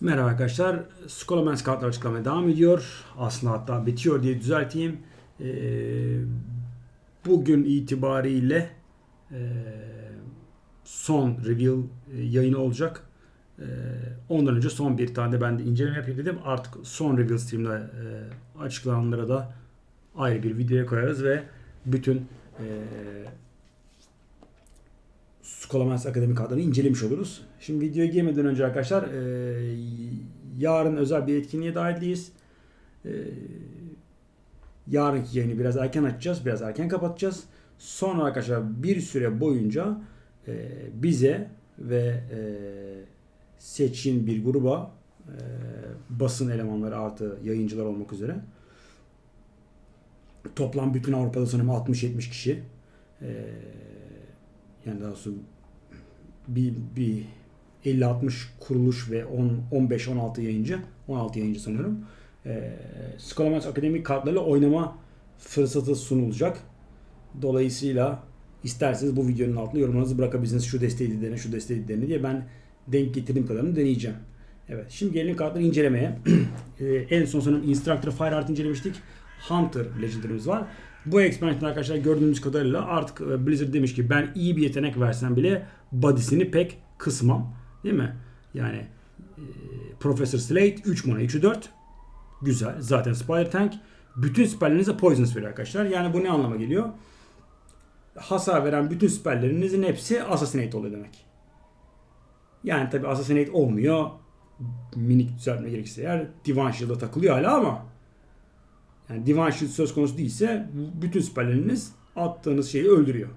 Merhaba arkadaşlar. Scholomance kartlar açıklamaya devam ediyor. Aslında hatta bitiyor diye düzelteyim. Ee, bugün itibariyle e, son reveal e, yayını olacak. E, ondan önce son bir tane de ben de inceleme yapayım dedim. Artık son reveal stream'de e, açıklananlara da ayrı bir videoya koyarız ve bütün Scholomance Akademi kartlarını incelemiş oluruz. Şimdi videoya girmeden önce arkadaşlar e, yarın özel bir etkinliğe davetliyiz. E, yarınki yayını biraz erken açacağız, biraz erken kapatacağız. Sonra arkadaşlar bir süre boyunca e, bize ve e, seçkin bir gruba e, basın elemanları artı yayıncılar olmak üzere toplam bütün Avrupa'da sanırım 60-70 kişi e, yani daha doğrusu bir, bir 50-60 kuruluş ve 15-16 yayıncı 16 yayıncı sanıyorum. E, Scholomance Akademik kartlarıyla oynama fırsatı sunulacak. Dolayısıyla isterseniz bu videonun altına yorumlarınızı bırakabilirsiniz. Şu desteği dene, şu desteği dene diye ben denk getirdiğim kadarını deneyeceğim. Evet. Şimdi gelelim kartları incelemeye. e, en son sanırım Instructor Fire Art incelemiştik. Hunter Legendary'miz var. Bu expansion arkadaşlar gördüğümüz kadarıyla artık e, Blizzard demiş ki ben iyi bir yetenek versem bile body'sini pek kısmam. Değil mi? Yani e, Professor Slate 3 mana 3'ü 4. Güzel. Zaten Spider Tank. Bütün spelllerinize poisonous veriyor arkadaşlar. Yani bu ne anlama geliyor? Hasar veren bütün spellerinizin hepsi assassinate oluyor demek. Yani tabi assassinate olmuyor. Minik düzeltme gerekirse eğer Divine Shield'a takılıyor hala ama yani Divine Shield söz konusu değilse bütün spelleriniz attığınız şeyi öldürüyor.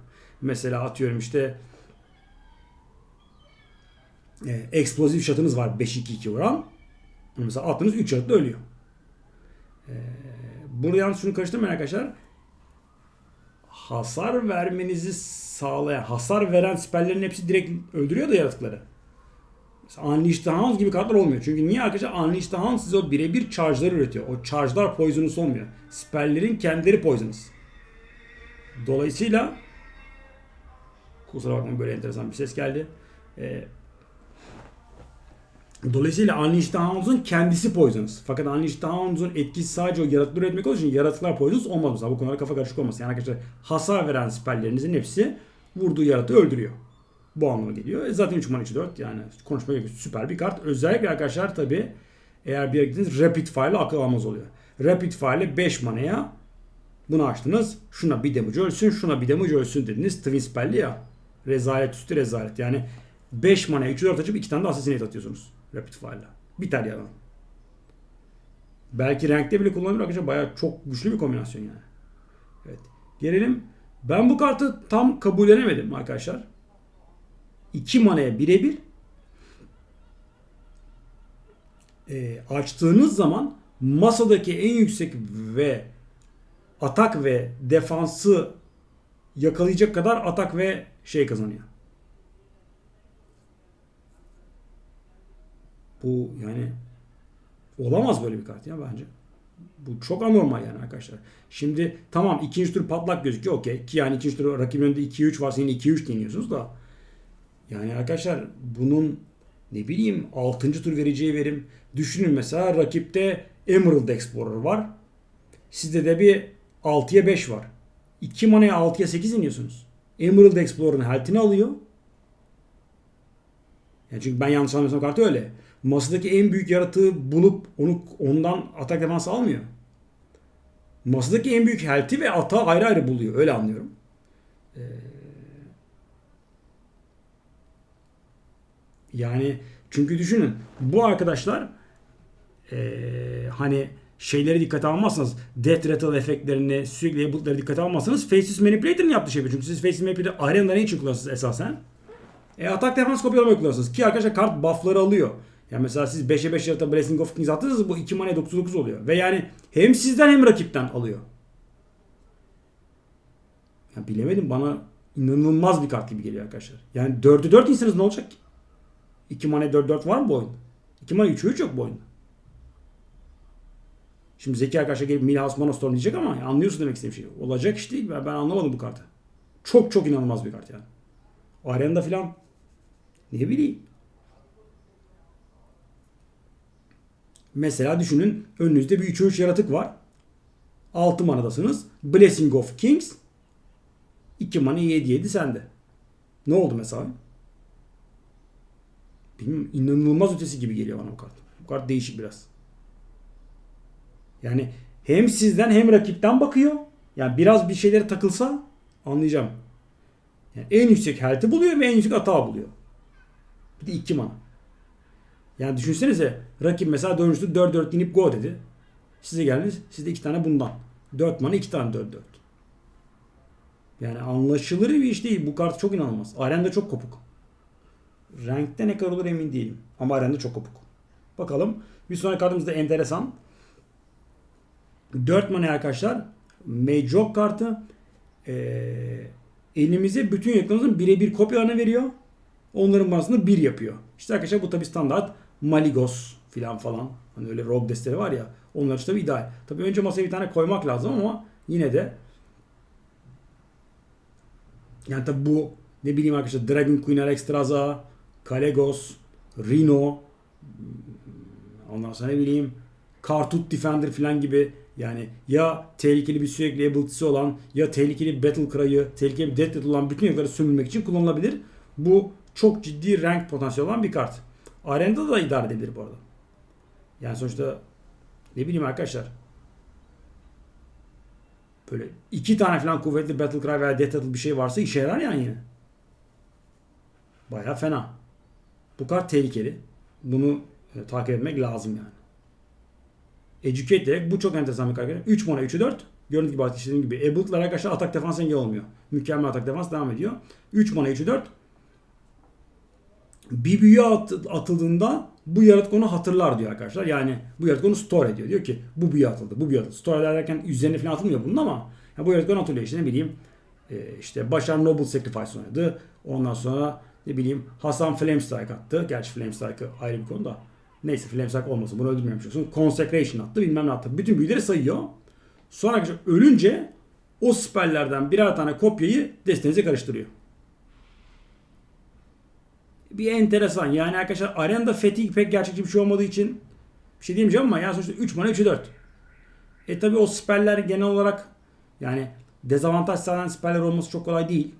Mesela atıyorum işte e, eksplozif şatınız var 5-2-2 vuran. Mesela attığınız 3 şatla ölüyor. E, burada yalnız şunu karıştırmayın arkadaşlar. Hasar vermenizi sağlayan, hasar veren spellerin hepsi direkt öldürüyor da yaratıkları. Unleashed Hounds gibi kartlar olmuyor. Çünkü niye arkadaşlar? Unleashed Hounds size o birebir charge'ları üretiyor. O charge'lar poisonous olmuyor. Spell'lerin kendileri poisonous. Dolayısıyla kusura bakmayın böyle enteresan bir ses geldi. Ee, dolayısıyla Unleashed Hounds'un kendisi poisonous. Fakat Unleashed Hounds'un etkisi sadece o yaratıkları üretmek olduğu için yaratıklar poisonous olmaz. Mesela bu konuda kafa karışık olmasın. Yani arkadaşlar hasar veren spell'lerinizin hepsi vurduğu yaratığı öldürüyor. Bu anlama geliyor. E zaten 3 mana 3 4 yani konuşmaya gerek süper bir kart. Özellikle arkadaşlar tabi eğer bir yere gittiniz Rapid Fire'la akıl almaz oluyor. Rapid Fire'le 5 manaya bunu açtınız. Şuna bir damage ölsün, şuna bir damage ölsün dediniz. Twin spell'li ya. Rezalet üstü rezalet. Yani 5 mana 3 4 açıp 2 tane de assassinate atıyorsunuz. Rapid Fire'la. Biter yalan. Belki renkte bile kullanılır arkadaşlar. Bayağı çok güçlü bir kombinasyon yani. Evet. Gelelim. Ben bu kartı tam kabullenemedim arkadaşlar. 2 manaya birebir e, açtığınız zaman masadaki en yüksek ve atak ve defansı yakalayacak kadar atak ve şey kazanıyor. Bu yani olamaz böyle bir kart ya bence. Bu çok anormal yani arkadaşlar. Şimdi tamam ikinci tur patlak gözüküyor okey. Ki yani ikinci tur rakibin önünde 2-3 var senin 2-3 deniyorsunuz da yani arkadaşlar bunun ne bileyim 6. tur vereceği verim. Düşünün mesela rakipte Emerald Explorer var. Sizde de bir 6'ya 5 var. 2 manaya 6'ya 8 iniyorsunuz. Emerald Explorer'ın health'ini alıyor. Yani çünkü ben yanlış anlamıyorsam kartı öyle. Masadaki en büyük yaratığı bulup onu ondan atak defansı almıyor. Masadaki en büyük health'i ve atağı ayrı ayrı buluyor. Öyle anlıyorum. Ee, Yani çünkü düşünün bu arkadaşlar ee, hani şeyleri dikkate almazsanız Death Rattle efektlerini sürekli ability'leri dikkate almazsanız Faceless Manipulator'ın yaptığı şey bu. Çünkü siz Faceless Manipulator arenada ne için kullanırsınız esasen? E, atak defans kopyalamayı kullanırsınız. Ki arkadaşlar kart buff'ları alıyor. Yani mesela siz 5'e 5 yarata Blessing of Kings attınız bu 2 manaya 99 oluyor. Ve yani hem sizden hem rakipten alıyor. Ya bilemedim bana inanılmaz bir kart gibi geliyor arkadaşlar. Yani 4'ü 4 insanız ne olacak ki? 2 mana 4-4 var mı bu oyunda? 2 mana 3 3 yok bu oyunda. Şimdi Zeki arkadaşlar gelip Milhouse Monostorm diyecek ama anlıyorsun demek istediğim şey. Olacak iş değil. Ben, ben anlamadım bu kartı. Çok çok inanılmaz bir kart yani. Arenada filan ne bileyim. Mesela düşünün önünüzde bir 3-3 yaratık var. 6 manadasınız. Blessing of Kings. 2 mana 7-7 sende. Ne oldu mesela? Bilmiyorum, inanılmaz ötesi gibi geliyor bana bu kart. Bu kart değişik biraz. Yani hem sizden hem rakipten bakıyor. Yani biraz bir şeylere takılsa anlayacağım. Yani en yüksek health'i buluyor ve en yüksek atağı buluyor. Bir de 2 mana. Yani düşünsenize rakip mesela dönüştü 4-4 inip go dedi. Size geldiniz. Sizde 2 tane bundan. 4 mana 2 tane 4-4. Yani anlaşılır bir iş değil. Bu kart çok inanılmaz. Arenda çok kopuk. Renkte ne kadar olur emin değilim. Ama arenda çok kopuk. Bakalım. Bir sonraki kartımız da enteresan. 4 mana arkadaşlar. Majok kartı. Ee, elimize bütün yakınımızın birebir kopyalarını veriyor. Onların manasını 1 yapıyor. İşte arkadaşlar bu tabi standart Maligos filan falan. Hani öyle rogue desteleri var ya. Onlar için tabi ideal. Tabi önce masaya bir tane koymak lazım ama yine de yani tabi bu ne bileyim arkadaşlar Dragon Queen Alexstrasza, Kalegos, Rhino ondan sonra ne bileyim Kartut Defender falan gibi yani ya tehlikeli bir sürekli ability'si olan ya tehlikeli Battle Cry'ı, tehlikeli bir Death Rattle olan bütün yakları sömürmek için kullanılabilir. Bu çok ciddi rank potansiyeli olan bir kart. Arenada da idare edilir bu arada. Yani sonuçta ne bileyim arkadaşlar böyle iki tane falan kuvvetli Battle Cry veya Death Rattle bir şey varsa işe yarar yani yine. Baya fena. Bu kart tehlikeli. Bunu e, takip etmek lazım yani. Educate direkt bu çok enteresan bir kart. 3 mana 3'ü 4. Gördüğünüz gibi istediğim gibi. Ability'lar arkadaşlar atak defans engel olmuyor. Mükemmel atak defans devam ediyor. 3 mana 3'ü 4. Bir büyü at- atıldığında bu yaratık onu hatırlar diyor arkadaşlar. Yani bu yaratık onu store ediyor. Diyor ki bu büyü atıldı, bu büyü atıldı. Store ederken üzerine falan atılmıyor bunun ama ya bu yaratık onu hatırlıyor. İşte ne bileyim e, işte Başar Noble Sacrifice oynadı. Ondan sonra ne bileyim Hasan Flamestrike attı. Gerçi Flamestrike ayrı bir konu da. Neyse Flamestrike olmasın. Bunu öldürmemiş olsun. Consecration attı bilmem ne attı. Bütün büyüleri sayıyor. Sonra arkadaşlar ölünce o spelllerden birer tane kopyayı destenize karıştırıyor. Bir enteresan. Yani arkadaşlar Arenda Fatigue pek gerçekçi bir şey olmadığı için bir şey diyemeyeceğim ama yani sonuçta 3 mana 3'ü 4. E tabi o speller genel olarak yani dezavantaj sağlayan speller olması çok kolay değil.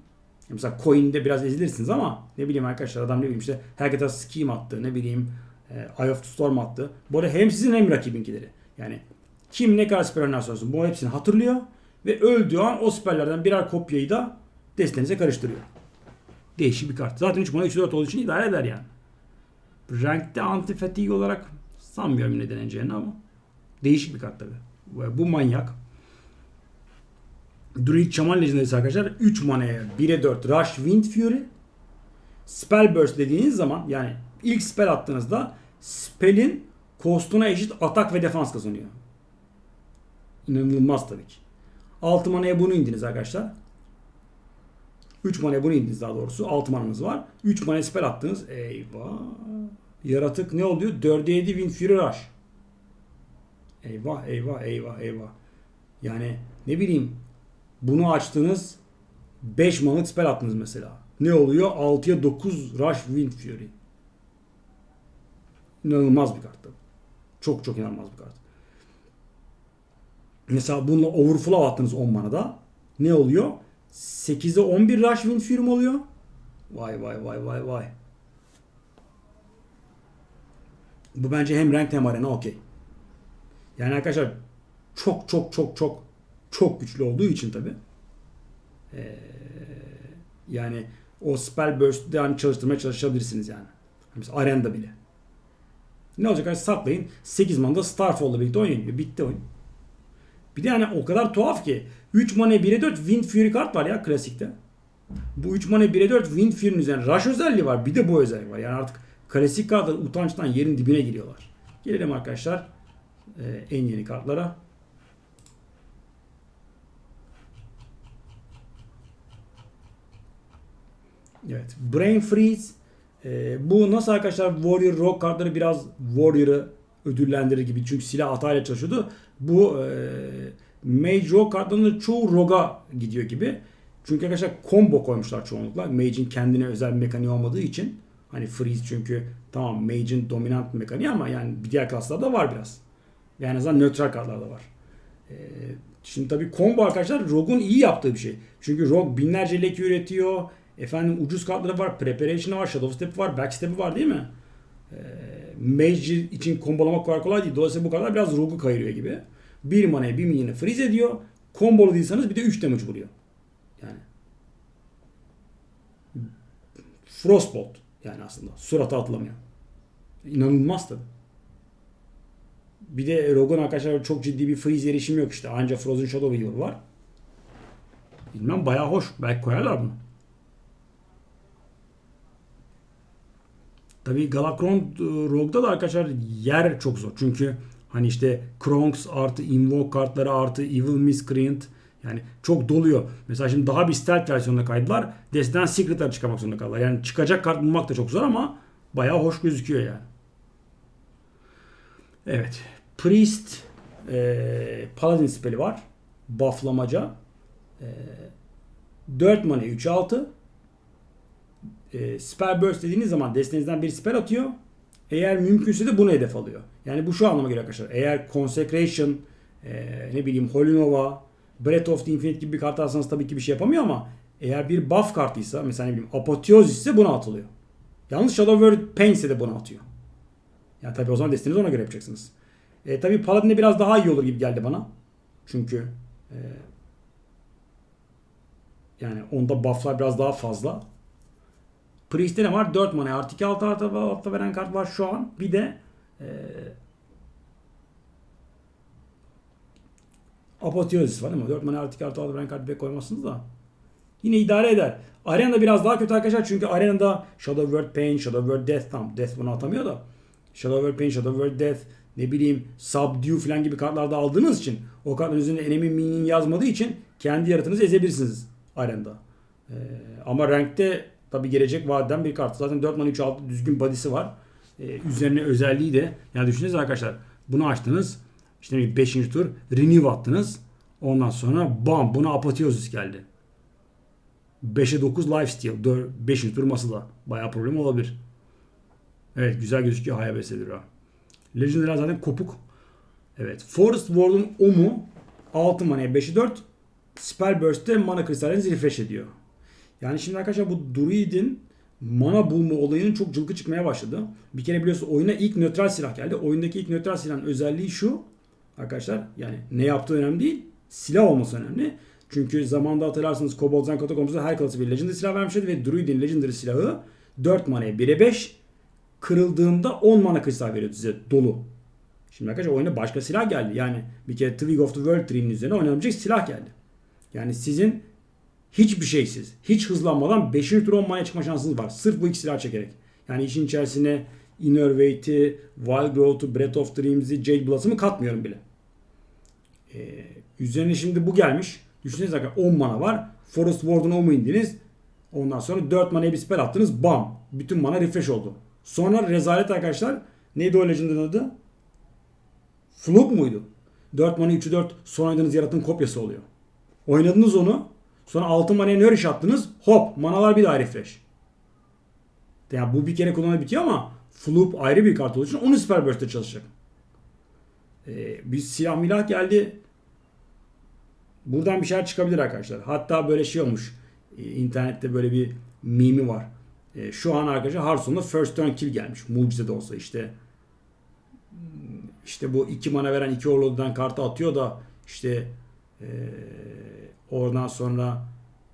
Mesela coin'de biraz ezilirsiniz ama ne bileyim arkadaşlar adam ne bileyim işte Herketa Scheme attı ne bileyim e, Eye of the Storm attı. Bu arada hem sizin hem rakibinkileri. Yani kim ne kadar spell oynarsa olsun bu hepsini hatırlıyor ve öldüğü an o spellerden birer kopyayı da destenize karıştırıyor. Değişik bir kart. Zaten 3 mana 3 4 olduğu için idare eder yani. Renkte anti olarak sanmıyorum ne deneceğini ama değişik bir kart tabi. Bu manyak. Druid Shaman Legendary'si arkadaşlar 3 manaya 1'e 4 Rush Wind Fury Spell Burst dediğiniz zaman yani ilk spell attığınızda spell'in cost'una eşit atak ve defans kazanıyor. İnanılmaz tabii ki. 6 manaya bunu indiniz arkadaşlar. 3 manaya bunu indiniz daha doğrusu. 6 mananız var. 3 manaya spell attınız. Eyvah. Yaratık ne oluyor? 4'e 7 Wind Fury Rush. Eyvah eyvah eyvah eyvah. Yani ne bileyim bunu açtınız 5 manlık spell attınız mesela. Ne oluyor? 6'ya 9 Rush Wind Fury. İnanılmaz bir kart. Çok çok inanılmaz bir kart. Mesela bununla overflow attınız 10 manada. Ne oluyor? 8'e 11 Rush Wind Fury oluyor? Vay vay vay vay vay. Bu bence hem rank hem arena okey. Yani arkadaşlar çok çok çok çok çok güçlü olduğu için tabi. Ee, yani o spell burst'den çalıştırmaya çalışabilirsiniz yani. Mesela arenda bile. Ne olacak arkadaşlar saklayın. 8 manada Starfall'la birlikte oynayın. Bitti oyun. Bir de yani o kadar tuhaf ki 3 mana 1'e 4 Wind Fury kart var ya klasikte. Bu 3 mana 1'e 4 Wind Fury'nin üzerine Rush özelliği var. Bir de bu özelliği var. Yani artık klasik kartlar utançtan yerin dibine giriyorlar. Gelelim arkadaşlar e, en yeni kartlara. Evet. Brain Freeze. E, bu nasıl arkadaşlar Warrior Rogue kartları biraz Warrior'ı ödüllendirir gibi. Çünkü silah hatayla çalışıyordu. Bu e, Mage Rogue kartlarının çoğu Rogue'a gidiyor gibi. Çünkü arkadaşlar combo koymuşlar çoğunlukla. Mage'in kendine özel bir mekaniği olmadığı için Hani freeze çünkü tamam mage'in dominant mekaniği ama yani diğer klaslarda var biraz. Ve en azından nötral kartlarda var. Ee, şimdi tabii combo arkadaşlar Rogue'un iyi yaptığı bir şey. Çünkü Rogue binlerce leki üretiyor. Efendim ucuz kartları var. Preparation'ı var. Shadow Step'i var. Backstep'i var değil mi? Ee, Mage için kombolamak kadar kolay değil. Dolayısıyla bu kartlar biraz Rogue'u kayırıyor gibi. Bir manaya bir minyonu freeze ediyor. Kombolu değilseniz bir de 3 damage vuruyor. Yani. Frostbolt yani aslında. Surata atlamıyor. İnanılmaz tabii. Bir de Rogue'un arkadaşlar çok ciddi bir freeze erişimi yok işte. Ancak Frozen Shadow Weaver var. Bilmem bayağı hoş. Belki koyarlar bunu. Tabii Galakron e, Rogue'da da arkadaşlar yer çok zor. Çünkü hani işte Kronks artı Invoke kartları artı Evil Miscreant yani çok doluyor. Mesela şimdi daha bir stealth versiyonuna kaydılar. Desteden Secret'lar çıkarmak zorunda kaldılar. Yani çıkacak kart bulmak da çok zor ama bayağı hoş gözüküyor yani. Evet. Priest e, Paladin speli var. Bufflamaca. E, 4 mana 3 6 e, spell burst dediğiniz zaman destenizden bir spell atıyor. Eğer mümkünse de bunu hedef alıyor. Yani bu şu anlama geliyor arkadaşlar. Eğer Consecration, e, ne bileyim Holy Nova, Breath of the Infinite gibi bir kart alsanız tabii ki bir şey yapamıyor ama eğer bir buff kartıysa mesela ne bileyim Apotheosis ise buna atılıyor. Yalnız Shadow Word Pain ise de buna atıyor. Yani tabii o zaman destinizi ona göre yapacaksınız. E, tabii Paladin'de biraz daha iyi olur gibi geldi bana. Çünkü e, yani onda bufflar biraz daha fazla. Priest'te ne var? 4 mana artı 2 6 artı altta veren kart var şu an. Bir de e, Apotheosis var ama 4 mana artı 2 artı altta veren kart pek koymazsınız da. Yine idare eder. Arena'da biraz daha kötü arkadaşlar çünkü Arena'da Shadow Word Pain, Shadow Word Death tam Death bunu atamıyor da Shadow Word Pain, Shadow Word Death ne bileyim Subdue falan gibi kartlarda aldığınız için o kartların üzerinde enemy minion yazmadığı için kendi yaratığınızı ezebilirsiniz Arena'da. Ee, ama rankte tabi gelecek vadeden bir kart. Zaten 4 mana 3 6 düzgün body'si var. Ee, üzerine özelliği de yani düşünsenize arkadaşlar bunu açtınız. İşte 5. tur renew attınız. Ondan sonra bam buna apoteosis geldi. 5'e 9 lifesteal. 5. tur masada. Bayağı problem olabilir. Evet güzel gözüküyor Hayabese'dir ha. Legendary zaten kopuk. Evet. Forest Ward'un Omu 6 manaya 5'i 4 Spell Burst'te mana kristallerinizi refresh ediyor. Yani şimdi arkadaşlar bu Druid'in mana bulma olayının çok cılkı çıkmaya başladı. Bir kere biliyorsun oyuna ilk nötral silah geldi. Oyundaki ilk nötral silahın özelliği şu. Arkadaşlar yani ne yaptığı önemli değil. Silah olması önemli. Çünkü zamanda hatırlarsanız Cobalt Zen Catacombs'da her klası bir Legendary silah vermişlerdi ve Druid'in Legendary silahı 4 manaya 1'e 5 kırıldığında 10 mana kristal veriyordu size dolu. Şimdi arkadaşlar oyuna başka silah geldi. Yani bir kere Twig of the World Tree'nin üzerine oynanabilecek silah geldi. Yani sizin hiçbir şeysiz, hiç hızlanmadan 5. tur 10 manaya çıkma şansınız var. Sırf bu iki silah çekerek. Yani işin içerisine Innervate'i, Wild Growth'u, Breath of Dreams'i, Jade Blossom'u katmıyorum bile. Ee, üzerine şimdi bu gelmiş. Düşünsenize arkadaşlar 10 mana var. Forest Ward'un 10 mu indiniz? Ondan sonra 4 manaya bir spell attınız. Bam! Bütün mana refresh oldu. Sonra rezalet arkadaşlar. Neydi o Legend'ın adı? Flug muydu? 4 mana 3'ü 4 son oynadığınız yaratığın kopyası oluyor. Oynadınız onu. Sonra 6 manaya nourish attınız. Hop manalar bir daha refresh. Yani bu bir kere kullanı bitiyor ama Floop ayrı bir kart olduğu için onu Spell Burst'te çalışacak. Ee, bir silah milah geldi. Buradan bir şeyler çıkabilir arkadaşlar. Hatta böyle şey olmuş. Ee, internette böyle bir mimi var. Ee, şu an arkadaşlar Hearthstone'da first turn kill gelmiş. Mucize de olsa işte. İşte bu iki mana veren iki Overload'dan kartı atıyor da işte ee, oradan sonra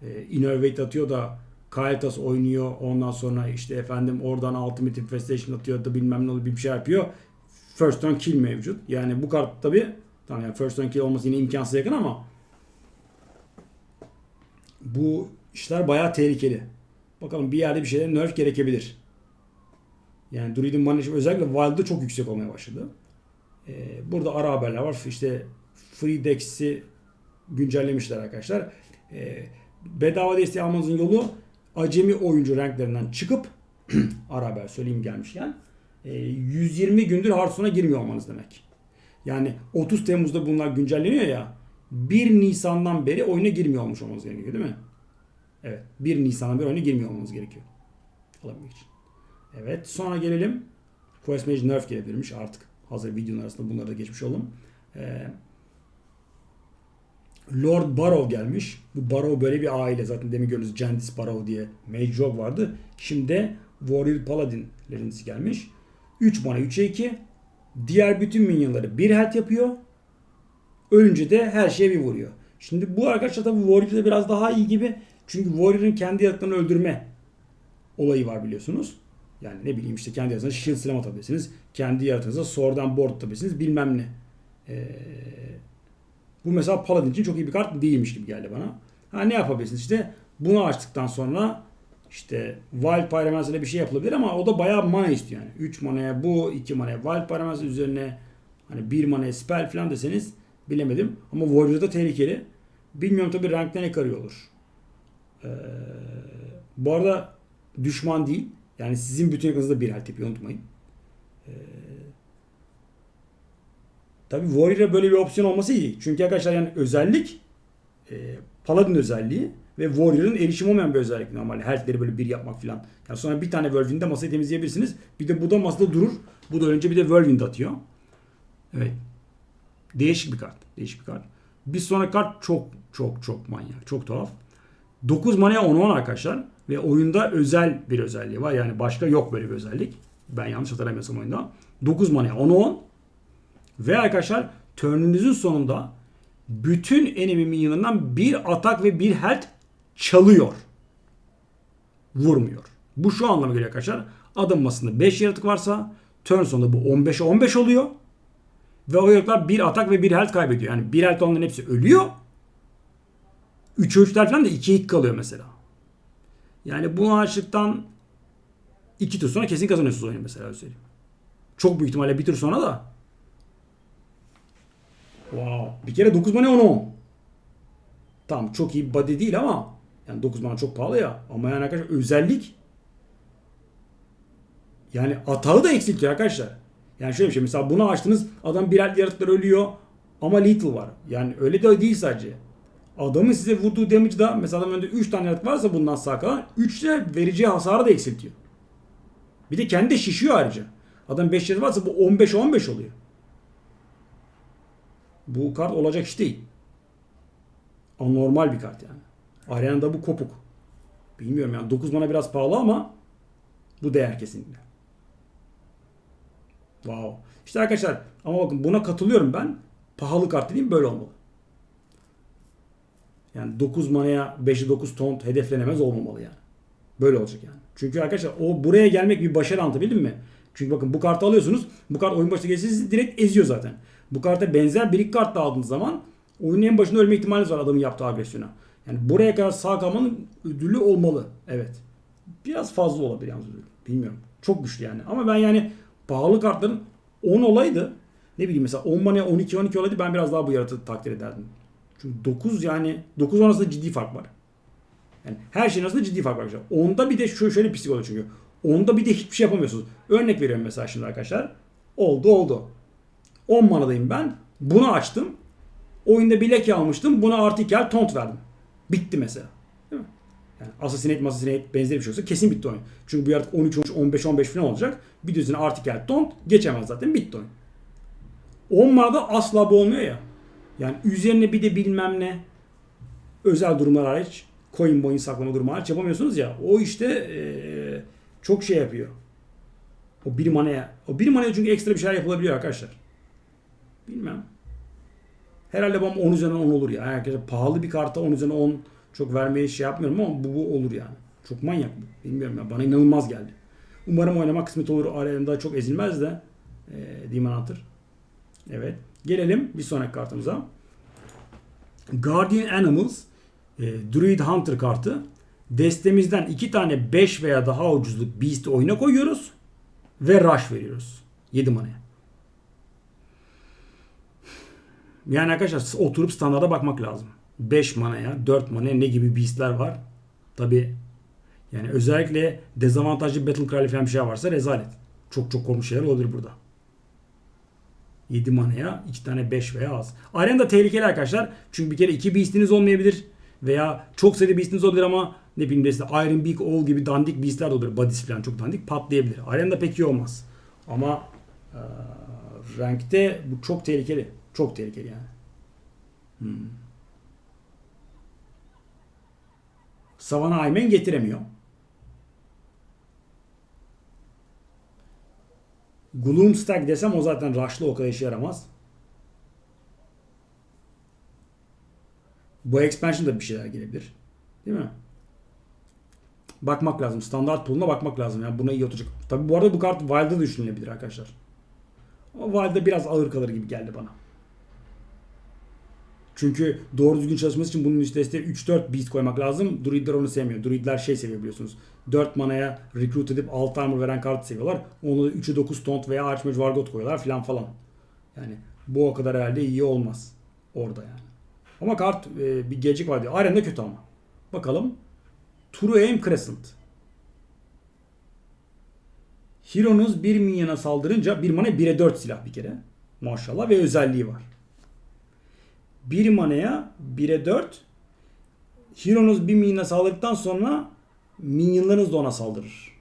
e, Innervate atıyor da Kaetas oynuyor. Ondan sonra işte efendim oradan Ultimate Infestation atıyor da bilmem ne oluyor bir şey yapıyor. First turn kill mevcut. Yani bu kart tabi tamam yani first turn kill olması yine imkansız yakın ama bu işler bayağı tehlikeli. Bakalım bir yerde bir şeyler nerf gerekebilir. Yani Druid'in manajı özellikle Wild'da çok yüksek olmaya başladı. Ee, burada ara haberler var. İşte Free Dex'i güncellemişler arkadaşlar. Ee, bedava desteği almanızın yolu acemi oyuncu renklerinden çıkıp ara haber söyleyeyim gelmişken e, 120 gündür Hearthstone'a girmiyor olmanız demek. Yani 30 Temmuz'da bunlar güncelleniyor ya 1 Nisan'dan beri oyuna girmiyor olmuş olmanız gerekiyor değil mi? Evet. 1 Nisan'dan beri oyuna girmiyor olmanız gerekiyor. Alabilmek için. Evet. Sonra gelelim. Quest Mage Nerf gelebilirmiş artık. Hazır videonun arasında bunları da geçmiş olalım. Ee, Lord Barrow gelmiş. Bu Barrow böyle bir aile. Zaten demin gördüğünüz Jandis Barrow diye Mage Jog vardı. Şimdi Warrior Paladin'lerin gelmiş. 3 mana 3'e 2. Diğer bütün minyonları bir health yapıyor. Ölünce de her şeye bir vuruyor. Şimdi bu arkadaşlar tabii Warrior'da biraz daha iyi gibi. Çünkü Warrior'ın kendi yaratıklarını öldürme olayı var biliyorsunuz. Yani ne bileyim işte kendi yaratığınıza shield slam atabilirsiniz. Kendi yaratığınıza sword and board atabilirsiniz. Bilmem ne. Ee, bu mesela Paladin için çok iyi bir kart değilmiş gibi geldi bana. Ha ne yapabilirsiniz işte bunu açtıktan sonra işte Wild Pyromancer'la bir şey yapılabilir ama o da bayağı mana istiyor yani. 3 manaya bu, 2 manaya Wild Pyromancer üzerine hani 1 manaya spell falan deseniz bilemedim. Ama Warrior'da tehlikeli. Bilmiyorum tabii rankta ne karıyor olur. Ee, bu arada düşman değil. Yani sizin bütün yakınızda bir health yapıyor unutmayın. Ee, tabii Warrior'a böyle bir opsiyon olması iyi. Çünkü arkadaşlar yani özellik e, Paladin özelliği ve Warrior'ın erişim olmayan bir özellik normalde. Health'leri böyle bir yapmak falan. Yani sonra bir tane Whirlwind'de masayı temizleyebilirsiniz. Bir de bu da masada durur. Bu da önce bir de Whirlwind atıyor. Evet. Değişik bir kart. Değişik bir kart. Bir sonraki kart çok çok çok manyak. Çok tuhaf. 9 manaya 10-10 arkadaşlar. Ve oyunda özel bir özelliği var. Yani başka yok böyle bir özellik. Ben yanlış hatırlamıyorsam oyunda. 9 manaya 10-10. Ve arkadaşlar turn'ünüzün sonunda bütün enemy minyonlarından bir atak ve bir health çalıyor. Vurmuyor. Bu şu anlama geliyor arkadaşlar. Adım masasında 5 yaratık varsa turn sonunda bu 15'e 15 oluyor. Ve o yaratıklar bir atak ve bir health kaybediyor. Yani bir health olanların hepsi ölüyor. 3 ölçüler falan da 2 hit kalıyor mesela. Yani bu açlıktan 2 tur sonra kesin kazanıyorsunuz oyunu mesela öyle söyleyeyim. Çok büyük ihtimalle bir tur sonra da Wow. Bir kere 9 mana 10 10. Tamam çok iyi body değil ama yani 9 mana çok pahalı ya. Ama yani arkadaşlar özellik yani atağı da eksiltiyor arkadaşlar. Yani şöyle bir şey mesela bunu açtınız adam birer yaratıklar ölüyor ama lethal var. Yani öyle de değil sadece. Adamın size vurduğu damage da mesela adamın önünde 3 tane yaratık varsa bundan sağ kalan 3 de vereceği hasarı da eksiltiyor. Bir de kendi şişiyor ayrıca. Adam 5 yaratık varsa bu 15-15 oluyor. Bu kart olacak iş değil. Anormal bir kart yani. Arenada bu kopuk. Bilmiyorum yani 9 mana biraz pahalı ama bu değer kesinlikle. Wow. İşte arkadaşlar ama bakın buna katılıyorum ben. Pahalı kart dediğim böyle olmalı. Yani 9 manaya 5'e 9 taunt hedeflenemez olmamalı yani. Böyle olacak yani. Çünkü arkadaşlar o buraya gelmek bir başarı anlatabildim mi? Çünkü bakın bu kartı alıyorsunuz. Bu kart oyun başında gelse sizi direkt eziyor zaten. Bu karta benzer bir iki kart da aldığınız zaman oyunun en başında ölme ihtimaliniz var adamın yaptığı agresyona. Yani buraya kadar sağ kalmanın ödülü olmalı. Evet. Biraz fazla olabilir yalnız ödül. Bilmiyorum. Çok güçlü yani. Ama ben yani pahalı kartların 10 olaydı. Ne bileyim mesela 10 manaya 12 12 olaydı ben biraz daha bu yaratığı takdir ederdim. Çünkü 9 yani 9 arasında ciddi fark var. Yani her şeyin arasında ciddi fark var arkadaşlar. Onda bir de şu şöyle pislik oluyor çünkü. Onda bir de hiçbir şey yapamıyorsunuz. Örnek veriyorum mesela şimdi arkadaşlar. Oldu oldu. 10 manadayım ben. Bunu açtım. Oyunda bir leke almıştım. Buna artı 2 taunt verdim. Bitti mesela. Değil mi? Yani Assassinate, Assassinate benzeri bir şey olsa kesin bitti oyun. Çünkü bu artık 13, 13 15, 15 falan olacak. Bir düzine artı 2 taunt geçemez zaten. Bitti oyun. 10 manada asla bu olmuyor ya. Yani üzerine bir de bilmem ne özel durumlar hariç coin boyun saklama durumu hariç yapamıyorsunuz ya. O işte ee, çok şey yapıyor. O bir manaya. O bir manaya çünkü ekstra bir şeyler yapılabiliyor arkadaşlar. Bilmem. Herhalde bana 10 üzerinden 10 olur ya. Herkese pahalı bir karta 10 üzerinden 10 çok vermeye şey yapmıyorum ama bu, bu olur yani. Çok manyak bu. Bilmiyorum ya. Bana inanılmaz geldi. Umarım oynamak kısmet olur. Arenada çok ezilmez de. E, Demon Hunter. Evet. Gelelim bir sonraki kartımıza. Guardian Animals e, Druid Hunter kartı. Destemizden iki tane 5 veya daha ucuzluk Beast'i oyuna koyuyoruz. Ve Rush veriyoruz. 7 manaya. Yani arkadaşlar oturup standarda bakmak lazım. 5 manaya, 4 manaya ne gibi beastler var? Tabi yani özellikle dezavantajlı Battle Cry falan bir şey varsa rezalet. Çok çok korkunç şeyler olabilir burada. 7 manaya 2 tane 5 veya az. Arena tehlikeli arkadaşlar. Çünkü bir kere 2 beast'iniz olmayabilir. Veya çok sayıda beastiniz olabilir ama ne bileyim işte Iron Beak, Owl gibi dandik beastler de olabilir. Bodies falan çok dandik patlayabilir. Arenada pek iyi olmaz. Ama e, rankte bu çok tehlikeli. Çok tehlikeli yani. Hmm. Savana Aymen getiremiyor. Gloomstack desem o zaten rush'lı o kadar işe yaramaz. Bu expansion'da bir şeyler gelebilir. Değil mi? Bakmak lazım. Standart pool'una bakmak lazım. Yani buna iyi oturacak. Tabi bu arada bu kart Wild'da düşünülebilir arkadaşlar. Ama Wild'da biraz ağır kalır gibi geldi bana. Çünkü doğru düzgün çalışması için bunun üstüne 3-4 beast koymak lazım. Druidler onu sevmiyor. Druidler şey seviyor biliyorsunuz. 4 manaya recruit edip 6 armor veren kartı seviyorlar. Onu da 3'e 9 taunt veya Archmage Vargot koyuyorlar filan falan. Yani bu o kadar herhalde iyi olmaz. Orada yani. Ama kart e, bir gelecek var diyor. Aren'de kötü ama. Bakalım. True Aim Crescent. Hero'nuz bir minyona saldırınca bir mana 1'e 4 silah bir kere. Maşallah ve özelliği var. 1 manaya 1'e 4 Hero'nuz bir minyona saldırdıktan sonra minyonlarınız da ona saldırır.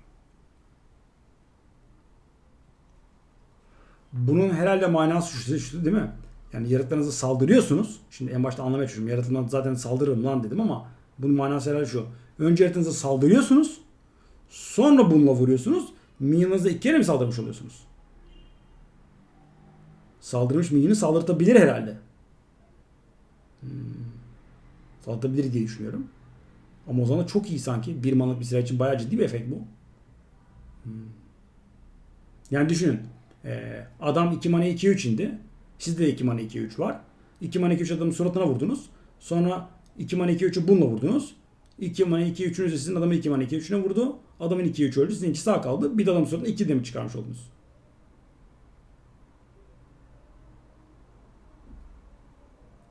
Bunun herhalde manası şu, şu değil mi? Yani yaratıklarınıza saldırıyorsunuz. Şimdi en başta anlamaya çalışıyorum. Yaratıklarına zaten saldırırım lan dedim ama bunun manası herhalde şu. Önce yaratığınıza saldırıyorsunuz. Sonra bununla vuruyorsunuz. Minyonlarınıza iki kere mi saldırmış oluyorsunuz? Saldırmış minyonu saldırtabilir herhalde. Hmm. Saldırtabilir diye düşünüyorum. Ama o zaman çok iyi sanki. Bir manlık bir silah için bayağı ciddi bir efekt bu. Hmm. Yani düşünün. Adam 2 mana 2 3 indi. Sizde de 2 mana 2 3 var. 2 mana 2 3 adamın suratına vurdunuz. Sonra 2 mana 2 3'ü bununla vurdunuz. 2 mana 2 3'ünüz sizin adamı 2 mana 2 3'üne vurdu. Adamın 2 3 öldü. Sizin 2 sağ kaldı. Bir de adamın suratına 2 demir çıkarmış oldunuz.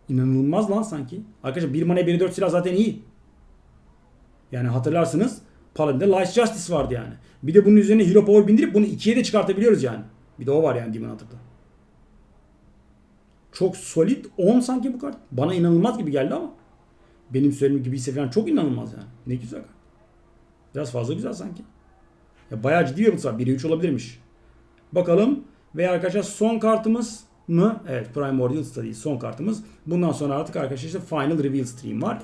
İnanılmaz lan sanki. Arkadaşlar 1 mana 1 4 silah zaten iyi. Yani hatırlarsınız Paladin'de Light Justice vardı yani. Bir de bunun üzerine Hero Power bindirip bunu 2'ye de çıkartabiliyoruz yani. Bir de o var yani Demon Hunter'da. Çok solid 10 sanki bu kart. Bana inanılmaz gibi geldi ama. Benim söylediğim gibi ise falan çok inanılmaz yani. Ne güzel kart. Biraz fazla güzel sanki. Ya bayağı ciddi bir yapısı var. 1'e 3 olabilirmiş. Bakalım. Ve arkadaşlar son kartımız mı? Evet Primordial Study son kartımız. Bundan sonra artık arkadaşlar işte Final Reveal Stream var.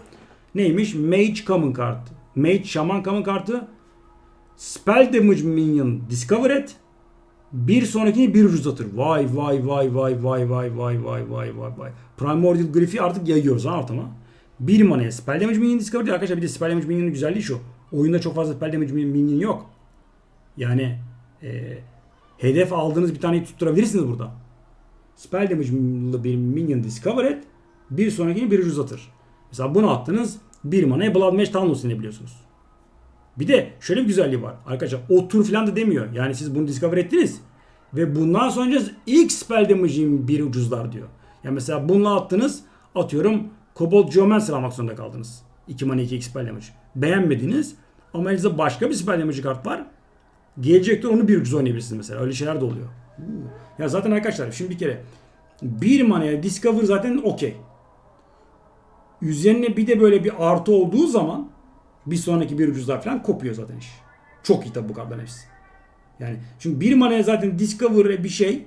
Neymiş? Mage Common kartı. Mage Shaman Common kartı. Spell Damage Minion Discover et. Bir sonrakini bir ucuz atır. Vay vay vay vay vay vay vay vay vay vay vay. Primordial Glyph'i artık yayıyoruz ha ortama. Bir manaya Spell Damage Minion Discover diyor. Arkadaşlar bir de Spell Damage Minion'un güzelliği şu. Oyunda çok fazla Spell Damage Minion yok. Yani e, hedef aldığınız bir taneyi tutturabilirsiniz burada. Spell Damage'lı bir Minion Discover et. Bir sonrakini bir ucuz atır. Mesela bunu attınız. Bir manaya Blood Mage Talons inebiliyorsunuz. Bir de şöyle bir güzelliği var. Arkadaşlar o tur falan da demiyor. Yani siz bunu discover ettiniz. Ve bundan sonra ilk spell damage'in bir ucuzlar diyor. Yani mesela bununla attınız. Atıyorum Cobalt Geomancer almak zorunda kaldınız. 2 mana 2 spell damage. Beğenmediniz. Ama elinizde başka bir spell damage kart var. Gelecekte onu bir ucuz oynayabilirsiniz mesela. Öyle şeyler de oluyor. Ya zaten arkadaşlar şimdi bir kere bir manaya discover zaten okey. Üzerine bir de böyle bir artı olduğu zaman bir sonraki bir ucuzlar falan kopuyor zaten iş. Çok iyi tabi bu kartların hepsi. Yani çünkü bir manaya zaten Discover bir şey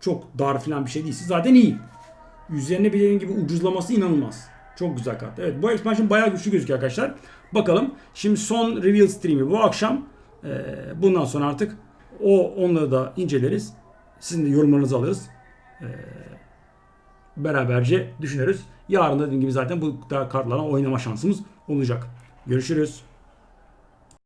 çok dar falan bir şey değilse zaten iyi. Üzerine bir dediğim gibi ucuzlaması inanılmaz. Çok güzel kart. Evet bu expansion bayağı güçlü gözüküyor arkadaşlar. Bakalım. Şimdi son reveal stream'i bu akşam. Ee, bundan sonra artık o onları da inceleriz. Sizin de yorumlarınızı alırız. Ee, beraberce düşünürüz. Yarın da dediğim gibi zaten bu kartlarla oynama şansımız olacak. Görüşürüz.